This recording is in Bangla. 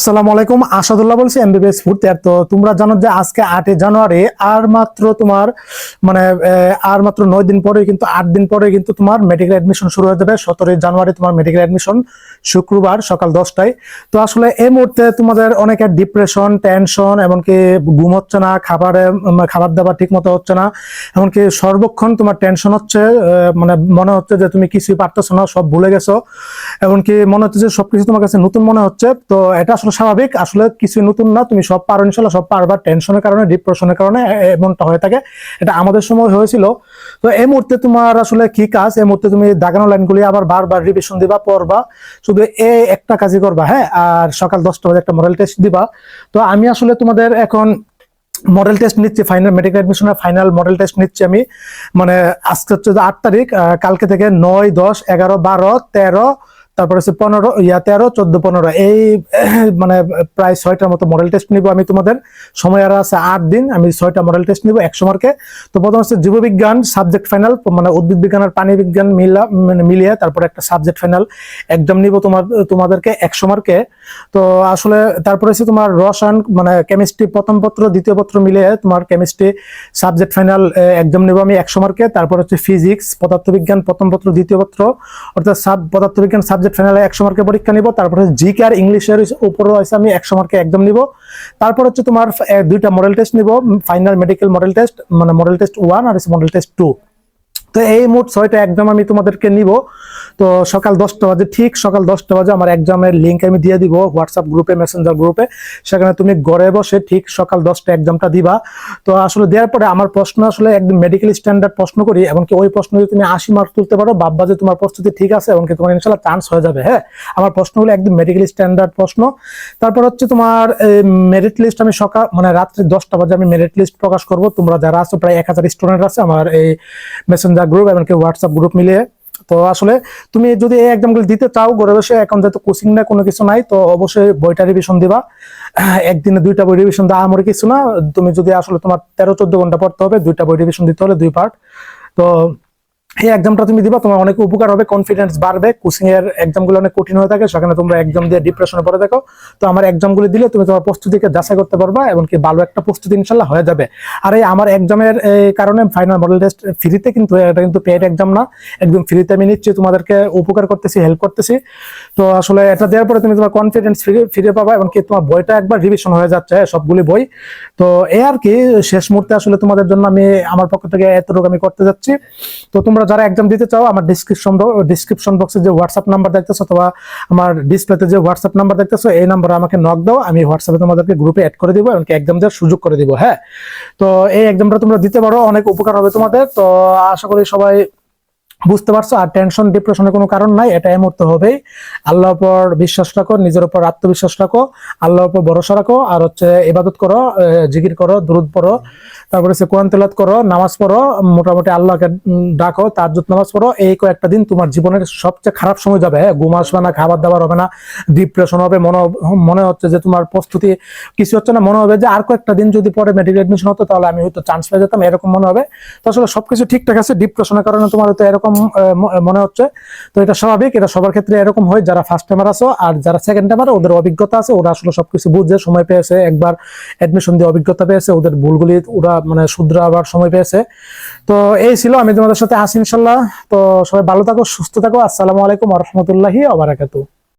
আসসালামু আলাইকুম। আসাদুল্লাহ বলছি এমবিবিএস ফুড তো। তোমরা জানো যে আজকে আটই জানুয়ারি, আর মাত্র তোমার মানে আর মাত্র নয় দিন পরে কিন্তু, আট দিন পরে কিন্তু তোমার মেডিকেল অ্যাডমিশন শুরু হয়ে যাবে। সতেরোই জানুয়ারি তোমার মেডিকেল অ্যাডমিশন শুক্রবার সকাল দশটায়। তো আসলে এই মুহূর্তে তোমাদের অনেকের ডিপ্রেশন টেনশন এমনকি ঘুম হচ্ছে না, খাবারে খাবার দাবার ঠিক মতো হচ্ছে না, এমনকি সর্বক্ষণ তোমার টেনশন হচ্ছে মানে মনে হচ্ছে যে তুমি কিছুই পারতেছো না, সব ভুলে গেছো, এমনকি মনে হচ্ছে যে সবকিছু তোমার কাছে নতুন মনে হচ্ছে। তো এটা আসলে স্বাভাবিক, আসলে কিছু নতুন না, তুমি সব পারো ইনশাল্লাহ, সব পারবা টেনশনের কারণে ডিপ্রেশনের কারণে এমনটা হয়ে থাকে। এটা আমাদের সময় হয়েছিল। তো এই মুহূর্তে তোমার আসলে কি কাজ? এই মুহূর্তে তুমি দাগানো লাইনগুলি আবার বারবার রিভিশন দিবা, পড়বা। শুধু এই একটা কাজই করবা হ্যাঁ? আর সকাল দশটা বাজে একটা মডেল টেস্ট দিবা। তো আমি আসলে তোমাদের এখন মডেল টেস্ট নিচ্ছি ফাইনাল মেডিকেল অ্যাডমিশনের ফাইনাল মডেল টেস্ট নিচ্ছি আমি। মানে আজকে হচ্ছে আট তারিখ কালকে থেকে নয়, দশ, এগারো, বারো, তেরো তারপর হচ্ছে পনেরো, ইয়া তেরো, চোদ্দ, পনেরো। এই মানে প্রায় ছয়টার মতো মডেল টেস্ট নিব আমি তোমাদের। সময় আর আছে আট দিন, আমি ছয়টা মডেল টেস্ট নিব, একশো মার্কে তো প্রথম হচ্ছে জীববিজ্ঞান সাবজেক্ট ফাইনাল মানে উদ্ভিদ বিজ্ঞান আর প্রাণী বিজ্ঞান মিলা মানে মিলিয়ে তারপর একটা সাবজেক্ট ফাইনাল এক্সাম নিব তোমার, তোমাদেরকে একশো মার্কে তো আসলে তারপরে হচ্ছে তোমার রসায়ন মানে কেমিস্ট্রি প্রথম পত্র, দ্বিতীয় পত্র মিলিয়ে তোমার কেমিস্ট্রি সাবজেক্ট ফাইনাল এক্সাম নেব আমি একশো মার্কে তারপর হচ্ছে ফিজিক্স পদার্থবিজ্ঞান প্রথম পত্র, দ্বিতীয় পত্র। অর্থাৎ সাব পদার্থবিজ্ঞান সাবজেক্ট ফাইনালে একশো মার্কের পরীক্ষা নিব, তারপরে জিকে আর ইংলিশের উপরও আছে আমি একশো মার্কে একদম নিব। তারপর হচ্ছে তোমার দুইটা মডেল টেস্ট নিব ফাইনাল মেডিকেল মডেল টেস্ট মানে মডেল টেস্ট ওয়ান আর মডেল টেস্ট টু তো এই মোট ছয়টা এক্সাম আমি তোমাদেরকে নিব। তো সকাল দশটা বাজে, ঠিক সকাল দশটা বাজে আমার এক্সামের লিঙ্ক আমি দিয়ে দিব হোয়াটসঅ্যাপ গ্রুপে মেসেঞ্জার গ্রুপে সেখানে তুমি ঘরে বসে ঠিক সকাল দশটা এক্সামটা দিবা। তো আসলে দেওয়ার পরে আমার প্রশ্ন আসলে একদম মেডিকেল স্ট্যান্ডার্ড প্রশ্ন করি এমনকি ওই প্রশ্ন যদি তুমি আশি মার্ক তুলতে পারো বাব্বা যে তোমার প্রস্তুতি ঠিক আছে, এবং কি তোমার ইনশাল্লাহ চান্স হয়ে যাবে হ্যাঁ? আমার প্রশ্নগুলো একদম মেডিকেল স্ট্যান্ডার্ড প্রশ্ন। তারপর হচ্ছে তোমার মেরিট লিস্ট আমি সকাল মানে রাত্রি দশটা বাজে আমি মেরিট লিস্ট প্রকাশ করব। তোমরা যারা আছো, প্রায় এক হাজার স্টুডেন্ট আছে আমার এই মেসেঞ্জার গ্রুপ এমনকি হোয়াটসঅ্যাপ গ্রুপ মিলিয়ে। তো আসলে তুমি যদি এই এক্সামগুলো দিতে চাও ঘরে বসে এখন যেহেতু কোচিং না কোনো কিছু নাই, তো অবশ্যই বইটা রিভিশন দিবা। একদিনে দুইটা বই রিভিশন দেওয়া আমার কিছু না। তুমি যদি আসলে তোমার তেরো চোদ্দ ঘণ্টা পড়তে হবে, দুইটা বই রিভিশন দিতে হলে দুই পার্ট তো এই এক্সামটা তুমি দিবা তোমার অনেক উপকার হবে কনফিডেন্স বাড়বে কোচিং এর এক্সামগুলো অনেক কঠিন হয়ে থাকে সেখানে তোমরা এক্সাম দিয়ে ডিপ্রেশনে পড়ে দেখো তো আমার এক্সামগুলো দিলে তুমি তোমার প্রস্তুতিকে যাচাই করতে পারবা এবং কি ভালো একটা প্রস্তুতি ইনশাল্লাহ হয়ে যাবে। আর এই আমার এক্সামের কারণে ফাইনাল মডেল টেস্ট ফ্রিতে কিন্তু এটা কিন্তু পেড এক্সাম না একদম ফ্রিতে আমি নিচ্ছি তোমাদেরকে উপকার করতেছি হেল্প করতেছি। তো আসলে এটা দেওয়ার পরে তুমি তোমার কনফিডেন্স ফিরে ফিরে পাবা এবং কি তোমার বইটা একবার রিভিশন হয়ে যাচ্ছে হ্যাঁ, সবগুলি বই। তো এই আর কি শেষ মুহূর্তে আসলে তোমাদের জন্য আমি আমার পক্ষ থেকে এতটুকু আমি করতে যাচ্ছি। তো তোমরা যারা এক্সাম দিতে চাও, আমার ডিসক্রিপশন ডিসক্রিপশন বক্সে যে হোয়াটসঅ্যাপ নাম্বার দেখতেছো অথবা আমার ডিসপ্লেতে যে হোয়াটসঅ্যাপ নাম্বার দেখতেছো, এই নাম্বারে আমাকে নক দাও, আমি হোয়াটসঅ্যাপে তোমাদেরকে গ্রুপে অ্যাড করে দিব, এমনকি এক্সাম দেওয়ার সুযোগ করে দিব হ্যাঁ? তো এই এক্সামটা তোমরা দিতে পারো, অনেক উপকার হবে তোমাদের। তো আশা করি সবাই বুঝতে পারছ? আর টেনশন ডিপ্রেশনের কোনো কারণ নাই এটা এই মুহূর্তে হবেই আল্লাহর উপর বিশ্বাস রাখো, নিজের উপর আত্মবিশ্বাস রাখো, আল্লাহর উপর ভরসা রাখো, আর হচ্ছে ইবাদত করো জিকির করো, দুরুদ পড়ো, তারপরে হচ্ছে কোরআন তেলাত করো, নামাজ পড়ো, মোটামুটি আল্লাহকে ডাকো তাজ্জুদ নামাজ পড়ো, এই কয়েকটা দিন তোমার জীবনের সবচেয়ে খারাপ সময় যাবে। হ্যাঁ ঘুম আসবে না খাবার দাবার হবে না ডিপ্রেশন হবে, মনে মনে হচ্ছে যে তোমার প্রস্তুতি কিছু হচ্ছে না, মনে হবে যে আর কয়েকটা দিন যদি পরে মেডিকেল এডমিশন হতো, তাহলে আমি হয়তো চান্স পেয়ে যেতাম, এরকম মনে হবে। তো আসলে সবকিছু ঠিকঠাক আছে ডিপ্রেশনের কারণে তোমার হয়তো এরকম আহ, ম- মনে হচ্ছে। তো এটা স্বাভাবিক এটা সবার ক্ষেত্রে এরকম হয়। যারা ফার্স্ট টাইমার আছো আর যারা সেকেন্ড টাইমার ওদের অভিজ্ঞতা আছে ওরা আসলে সবকিছু বুঝে সময় পেয়েছে। একবার অ্যাডমিশন দিয়ে অভিজ্ঞতা পেয়েছে ওদের ভুলগুলি ওরা মানে শুধরে আবার সময় পেয়েছে। তো এই ছিল আমি তোমাদের সাথে আসি ইনশাল্লাহ। তো সবাই ভালো থাকো সুস্থ থাকো। আসসালামু আলাইকুম রহমতুল্লাহি আবরাকাতু